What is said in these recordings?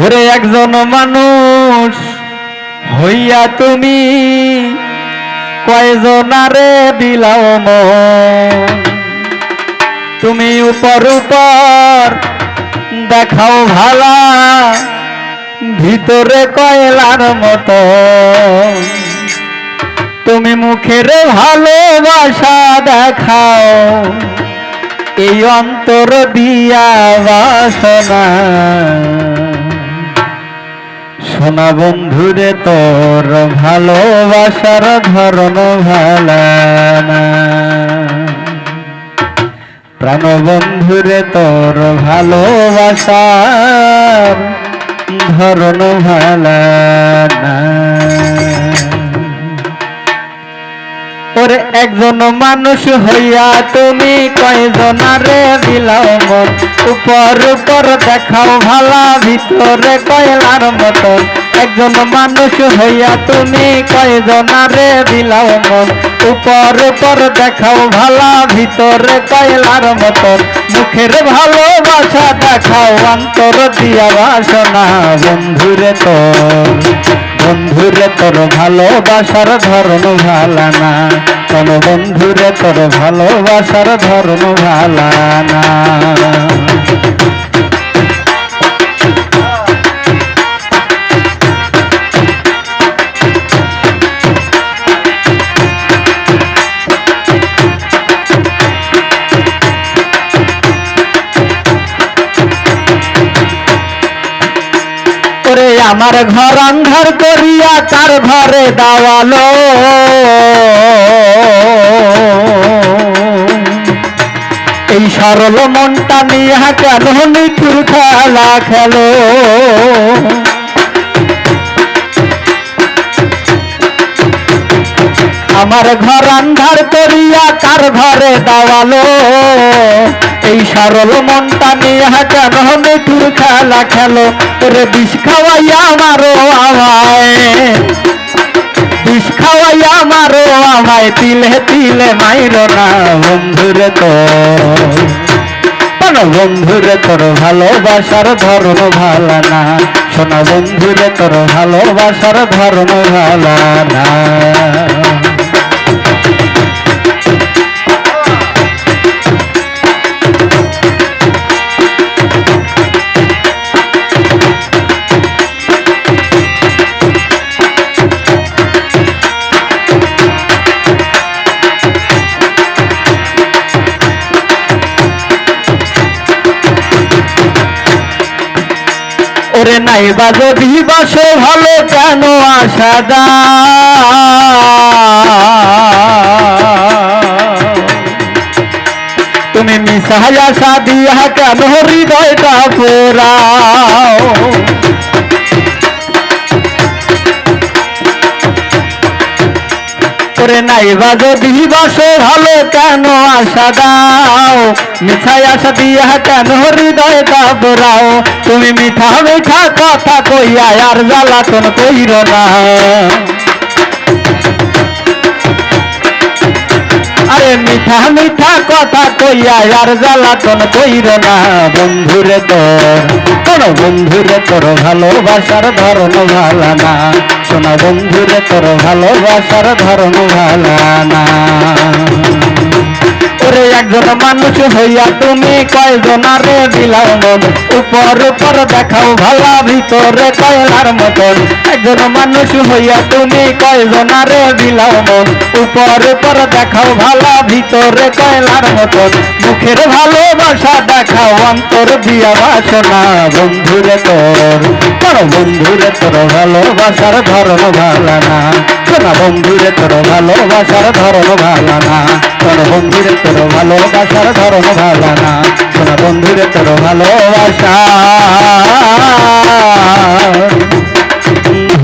ওরে একজন মানুষ হইয়া তুমি কয়জনারে দিলাও তুমি উপর উপর দেখাও ভালা, ভিতরে কয়লার মতো। তুমি মুখের ভালোবাসা দেখাও, এই অন্তর দিয়া বাসনা। সোনা বন্ধুরে তোর ভালোবাসার ধরন ভালানা। প্রাণ বন্ধুরে তোর ভালোবাসার ধরন ভালানা। ওরে একজন মানুষ হইয়া তুমি কয়জনারে দিলাও মন? উপর উপর দেখাও ভালা, ভিতরে কয়লার মতন। একজন মানুষ হইয়া তুমি কয়জনারে দিলাও মন? উপর উপর দেখাও ভালা, ভিতরে কয়লার মতন। মুখের ভালোবাসা দেখাও, অন্তর দিয়া বাসনা, বন্ধুরে তো বন্ধুরে তোর ভালোবাসার ধরন ভালা না। কোন বন্ধুরে তোর ভালোবাসার ধরন ভালা না। আমার ঘর অন্ধার করিয়া তার ঘরে দাওয়ালো। এই সরল মনটা নিয়ে কেন নিঠুর খেলা খেলো? আমার ঘর অন্ধার করিয়া কার ঘরে দাওয়ালো। এই সরল মনটা নিয়ে কেন নিঠুর খেলা খেলো। তোরে বিষ খাওয়াইয়া আমারও আমায়। বিষ খাওয়াইয়া আমারও আমায়, তিলে তিলে মাইর না বন্ধুরে তো শোনো বন্ধুরে তোর, ভালোবাসার ধর্ম ভালা না। শোনো বন্ধুরে তোর, ভালোবাসার ধর্ম ভালা না। ওরে নাই যদি বাসো ভালো কেন আসা দা তুমি মিশাই সাদিয়া দিয়া কেন হৃদয়টা পোড়াও? করে নাই বা যদি বাসো ভালো কেন আশা দাও? মিঠাই আশা দিয়া কেন হৃদয় দাবরাও তুমি মিঠা মিঠা কথা কইয়া আর জ্বালাতন কইর না। আরে মিঠা মিঠা কথা কইয়া আর জ্বালাতন কইর না। বন্ধুরে তোর তোর বন্ধুরে তোর ভালোবাসার ধরন ভালা না। শোনা বন্ধুরে তোর ভালোবাসার ধরন ভালা না। ওরে একজন মানুষ হইয়া তুমি কয়জনারে দিলাও মন? উপর উপর দেখাও ভালা, ভিতরে কয়লার মতন। একজন মানুষ হইয়া তুমি কয়জনারে দিলাও মন? উপর উপর দেখাও ভালা, ভিতরে কয়লার মতন। মুখের ভালোবাসা দেখাও, অন্তর দিয়া বাসনা। বন্ধুরে তোর বন্ধুরে তোর ভালোবাসার ধরন ভালা না। শোনা বন্ধুরে, তোর ভালোবাসার ধরন ভালো না। তোর বন্ধুরে, তোর ভালোবাসার ধরন ভালো না। শোনা বন্ধুরে, তোর ভালোবাসা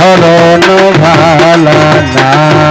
ধরন ভালো না।